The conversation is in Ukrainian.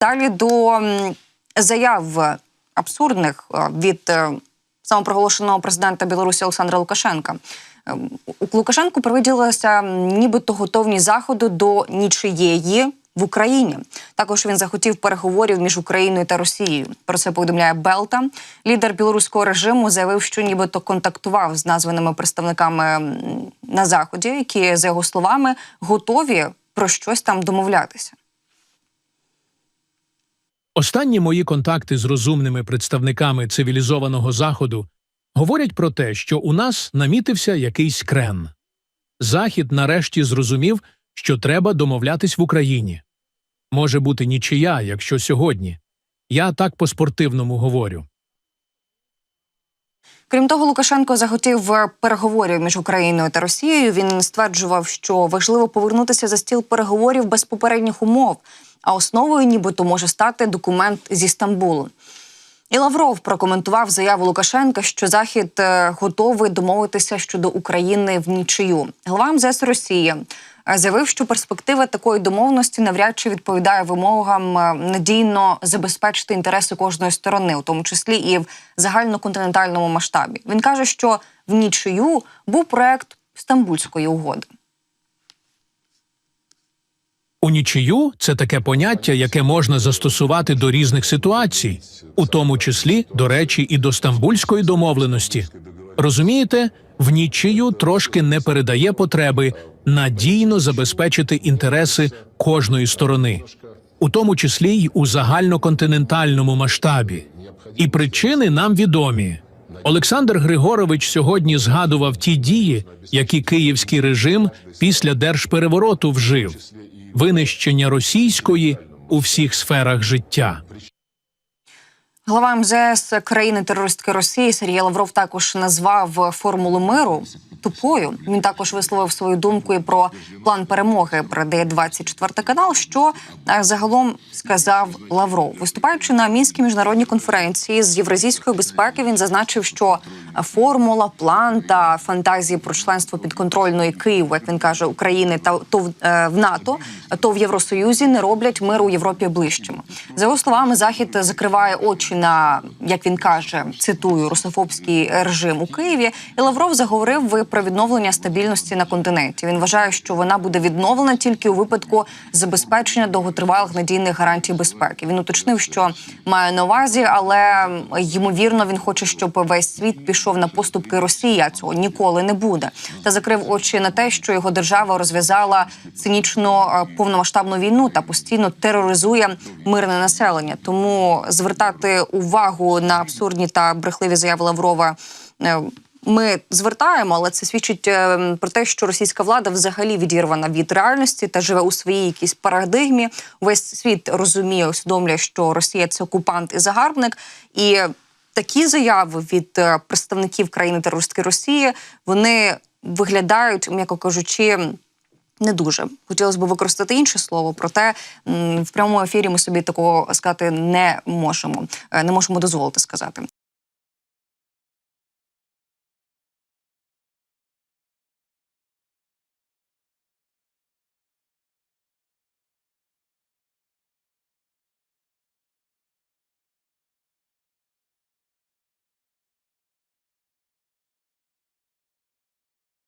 Далі до заяв абсурдних е, від е, самопроголошеного президента Білорусі Олександра Лукашенка. Е, У Лукашенку привиділися нібито готовні заходи до нічиєї в Україні. Також він захотів переговорів між Україною та Росією. Про це повідомляє Белта. Лідер білоруського режиму заявив, що нібито контактував з названими представниками на заході, які за його словами готові про щось там домовлятися. Останні мої контакти з розумними представниками цивілізованого заходу говорять про те, що у нас намітився якийсь крен. Захід нарешті зрозумів, що треба домовлятись в Україні. Може бути нічия, якщо сьогодні. Я так по спортивному говорю. Крім того, Лукашенко захотів е, переговорів між Україною та Росією. Він стверджував, що важливо повернутися за стіл переговорів без попередніх умов, а основою нібито може стати документ зі Стамбулу. І Лавров прокоментував заяву Лукашенка, що Захід е, готовий домовитися щодо України в нічию. Глава МЗС Росії е, заявив, що перспектива такої домовленості навряд чи відповідає вимогам е, надійно забезпечити інтереси кожної сторони, у тому числі і в загальноконтинентальному масштабі. Він каже, що в нічию був проект Стамбульської угоди. У нічию це таке поняття, яке можна застосувати до різних ситуацій, у тому числі, до речі, і до стамбульської домовленості. Розумієте, в нічию трошки не передає потреби надійно забезпечити інтереси кожної сторони, у тому числі й у загальноконтинентальному масштабі. І причини нам відомі. Олександр Григорович сьогодні згадував ті дії, які київський режим після держперевороту вжив винищення російської у всіх сферах життя. Глава МЗС країни-терористки Росії Сергій Лавров також назвав формулу миру тупою. Він також висловив свою думку і про план перемоги. Передає 24 канал. Що е, загалом сказав Лавров, виступаючи на мінській міжнародній конференції з євразійської безпеки, він зазначив, що формула, план та фантазії про членство підконтрольної Києву, як він каже, України та то в, е, НАТО, то в Євросоюзі не роблять миру у Європі ближчим. За його словами, захід закриває очі на як він каже, цитую русофобський режим у Києві. І Лавров заговорив про відновлення стабільності на континенті. Він вважає, що вона буде відновлена тільки у випадку забезпечення довготривалих надійних гарантій безпеки. Він уточнив, що має на увазі, але ймовірно він хоче, щоб весь світ пішов на поступки Росії. а Цього ніколи не буде. Та закрив очі на те, що його держава розв'язала цинічну е, повномасштабну війну та постійно тероризує мирне населення. Тому звертати увагу на абсурдні та брехливі заяви Лаврова. е, Ми звертаємо, але це свідчить е, про те, що російська влада взагалі відірвана від реальності та живе у своїй якійсь парадигмі. Весь світ розуміє, усвідомлює, що Росія це окупант і загарбник. І такі заяви від е, представників країни терористки Росії вони виглядають, м'яко кажучи. Не дуже хотілося б використати інше слово, проте в прямому ефірі ми собі такого сказати не можемо, Е, не можемо дозволити сказати.